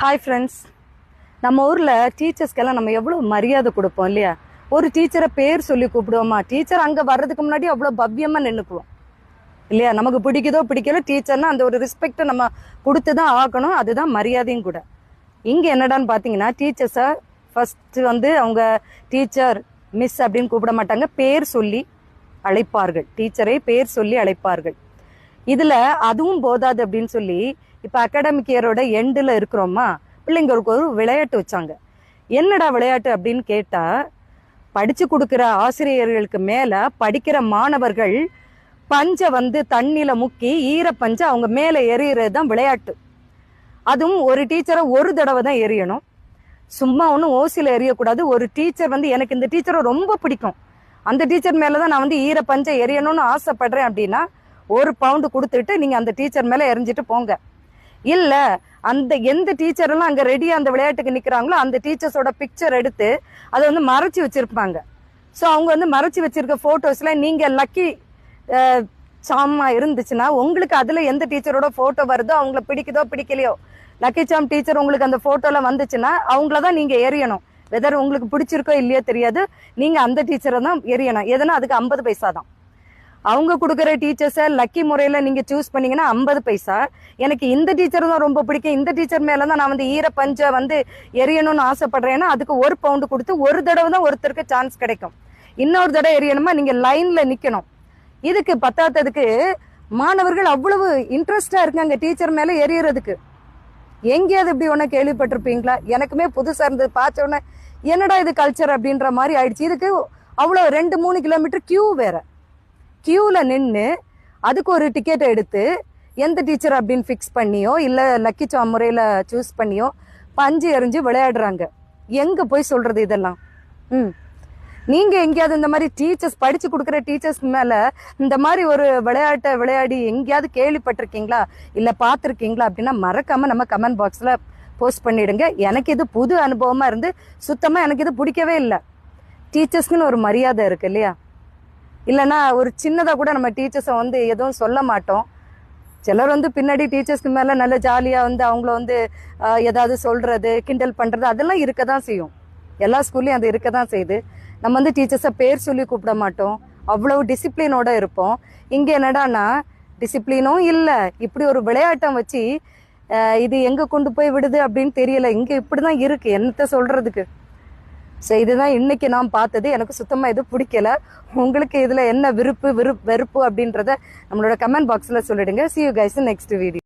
Hi friends நம்ம ஊரில் டீச்சர்ஸ்க்கெல்லாம் நம்ம எவ்வளோ மரியாதை கொடுப்போம் இல்லையா? ஒரு டீச்சரை பேர் சொல்லி கூப்பிடுவோமா? டீச்சர் அங்கே வர்றதுக்கு முன்னாடி அவ்வளோ பவ்யமாக நின்றுக்குவோம் இல்லையா? நமக்கு பிடிக்குதோ பிடிக்கலோ டீச்சர்னா அந்த ஒரு ரெஸ்பெக்டை நம்ம கொடுத்து தான் ஆகணும். அதுதான் மரியாதையும் கூட. இங்கே என்னடான்னு பார்த்தீங்கன்னா டீச்சர்ஸை ஃபஸ்ட்டு வந்து அவங்க டீச்சர் மிஸ் அப்படின்னு கூப்பிட மாட்டாங்க. பேர் சொல்லி அழைப்பார்கள். டீச்சரை பேர் சொல்லி அழைப்பார்கள். இதுல அதுவும் போதாது அப்படின்னு சொல்லி இப்ப அகாடமிக் இயரோட எண்டில் இருக்கிறோமா? பிள்ளைங்களுக்கு ஒரு விளையாட்டு வச்சாங்க. என்னடா விளையாட்டு அப்படின்னு கேட்டா படிச்சு கொடுக்குற ஆசிரியர்களுக்கு மேல படிக்கிற மாணவர்கள் பஞ்சை வந்து தண்ணியில முக்கி ஈர பஞ்சை அவங்க மேல எறிகிறது தான் விளையாட்டு. அதுவும் ஒரு டீச்சரை ஒரு தடவை தான் எறியணும். சும்மா ஒன்றும் ஓசியில் எறியக்கூடாது. ஒரு டீச்சர் வந்து எனக்கு இந்த டீச்சரை ரொம்ப பிடிக்கும். அந்த டீச்சர் மேலே தான் நான் வந்து ஈர பஞ்சை எறியணும்னு ஆசைப்படுறேன் அப்படின்னா ஒரு பவுண்டு கொடுத்துட்டு நீங்கள் அந்த டீச்சர் மேலே எரிஞ்சிட்டு போங்க. இல்லை அந்த எந்த டீச்சரெல்லாம் அங்கே ரெடியாக அந்த விளையாட்டுக்கு நிற்கிறாங்களோ அந்த டீச்சர்ஸோட பிக்சர் எடுத்து அதை வந்து மறைச்சி வச்சுருப்பாங்க. ஸோ அவங்க வந்து மறைச்சி வச்சிருக்க ஃபோட்டோஸில் நீங்கள் லக்கி சாமாக இருந்துச்சுன்னா உங்களுக்கு அதில் எந்த டீச்சரோட ஃபோட்டோ வருதோ அவங்கள பிடிக்குதோ பிடிக்கலையோ லக்கி சாம் டீச்சர் உங்களுக்கு அந்த ஃபோட்டோவில் வந்துச்சுன்னா அவங்கள தான் நீங்கள் எரியணும் வெதர் உங்களுக்கு பிடிச்சிருக்கோ இல்லையோ தெரியாது. நீங்கள் அந்த டீச்சரை தான் எரியணும் எதுனா அதுக்கு ஐம்பது பைசா தான். அவங்க கொடுக்குற டீச்சர்ஸை லக்கி முறையில் நீங்கள் சூஸ் பண்ணீங்கன்னா ஐம்பது பைசா. எனக்கு இந்த டீச்சர் தான் ரொம்ப பிடிக்கும். இந்த டீச்சர் மேலே தான் நான் வந்து ஈர பஞ்சை வந்து எரியணும்னு ஆசைப்படுறேன்னா அதுக்கு ஒரு பவுண்டு கொடுத்து ஒரு தடவை தான் ஒருத்தருக்கு சான்ஸ் கிடைக்கும். இன்னொரு தடவை எரியணுமா? நீங்கள் லைனில் நிற்கணும் இதுக்கு பத்தாததுக்கு மாணவர்கள் அவ்வளவு இன்ட்ரெஸ்டாக இருக்காங்க டீச்சர் மேலே எரியறதுக்கு. எங்கேயாவது இப்படி ஒன்று கேள்விப்பட்டிருப்பீங்களா? எனக்குமே புதுசாக இருந்தது பார்த்த உடனே என்னடா இது கல்ச்சர் அப்படின்ற மாதிரி ஆயிடுச்சு. இதுக்கு அவ்வளோ ரெண்டு மூணு கிலோமீட்டர் கியூ வேறு. கியூவில் நின்று அதுக்கு ஒரு டிக்கெட் எடுத்து எந்த டீச்சர் அப்படின்னு ஃபிக்ஸ் பண்ணியோ இல்லை லக்கி சா முறையில் சூஸ் பண்ணியோ பஞ்சு எறிஞ்சு விளையாடுறாங்க. எங்கே போய் சொல்கிறது இதெல்லாம்? ம். நீங்கள் எங்கேயாவது இந்த மாதிரி டீச்சர்ஸ் படித்து கொடுக்குற டீச்சர்ஸ் மேலே இந்த மாதிரி ஒரு விளையாட்டை விளையாடி எங்கேயாவது கேள்விப்பட்டிருக்கீங்களா? இல்லை பார்த்துருக்கீங்களா? அப்படின்னா மறக்காமல் நம்ம கமெண்ட் பாக்ஸில் போஸ்ட் பண்ணிடுங்க. எனக்கு இது புது அனுபவமாக இருந்து சுத்தமாக எனக்கு இது பிடிக்கவே இல்லை. டீச்சர்ஸ்க்குன்னு ஒரு மரியாதை இருக்கு இல்லையா? இல்லைன்னா ஒரு சின்னதாக கூட நம்ம டீச்சர்ஸை வந்து எதுவும் சொல்ல மாட்டோம். சிலர் வந்து பின்னாடி டீச்சர்ஸ்க்கு மேலே நல்ல ஜாலியாக வந்து அவங்கள வந்து ஏதாவது சொல்கிறது கிண்டல் பண்ணுறது அதெல்லாம் இருக்க தான் செய்யும். எல்லா ஸ்கூல்லையும் அது இருக்க தான் செய்யுது. நம்ம வந்து டீச்சர்ஸை பேர் சொல்லி கூப்பிட மாட்டோம். அவ்வளோ டிசிப்ளினோட இருப்போம். இங்கே என்னடான்னா டிசிப்ளினும் இல்லை. இப்படி ஒரு விளையாட்டம் வச்சு இது எங்கே கொண்டு போய் விடுது அப்படின்னு தெரியல. இங்கே இப்படி தான் இருக்குது என்னத்தை சொல்கிறதுக்கு ஸோ இதுதான் இன்னைக்கு நான் பார்த்தது. எனக்கு சுத்தமாக எதுவும் பிடிக்கல. உங்களுக்கு இதில் என்ன விருப்பு விருப் வெறுப்பு அப்படின்றத நம்மளோட கமெண்ட் பாக்ஸில் சொல்லிடுங்க. See you guys next video